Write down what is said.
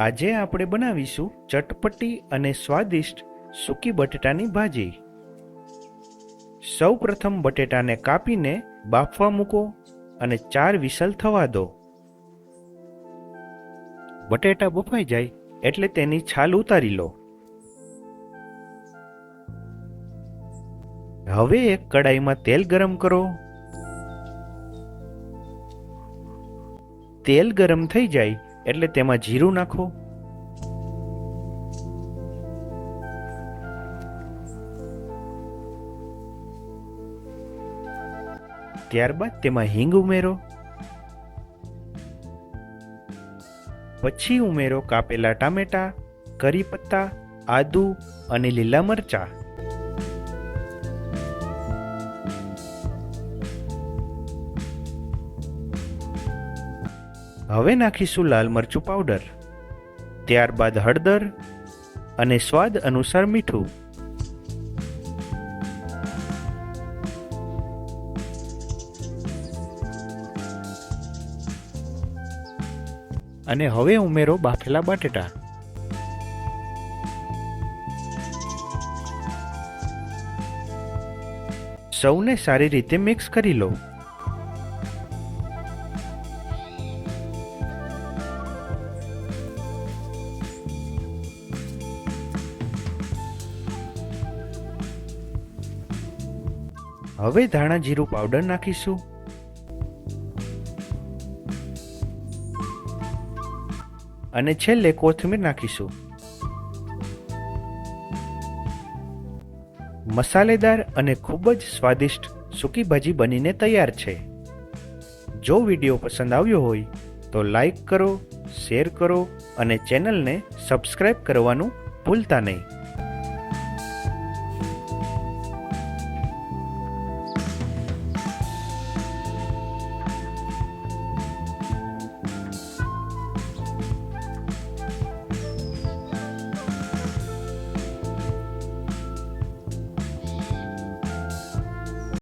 આજે આપણે બનાવીશું ચટપટી અને સ્વાદિષ્ટ સૂકી બટેટાની ભાજી. સૌ પ્રથમ બટેટાને કાપીને બાફવા મૂકો અને ચાર વિસલ થવા દો. બટેટા બફાઈ જાય એટલે તેની છાલ ઉતારી લો. હવે એક કડાઈમાં તેલ ગરમ કરો. તેલ ગરમ થઈ જાય એટલે તેમાં જીરું નાખો. ત્યારબાદ તેમાં હિંગ ઉમેરો. પછી ઉમેરો કાપેલા ટામેટા, કરી પત્તા, આદુ અને લીલા મરચા. હવે નાખીશું લાલ મરચું પાવડર ત્યારબાદ હળદર અને સ્વાદ અનુસાર મીઠું. અને હવે ઉમેરો બાફેલા બટેટા. સૌને સારી રીતે મિક્સ કરી લો. હવે ધાણા જીરું પાવડર નાખીશું. અને છેલ્લે કોથમીર નાખીશું. મસાલેદાર અને ખૂબ જ સ્વાદિષ્ટ સૂકી ભાજી બનીને તૈયાર છે. જો વીડિયો પસંદ આવ્યો હોય, તો લાઈક કરો, શેર કરો અને ચેનલને સબસ્ક્રાઈબ કરવાનું ભૂલતા નહીં.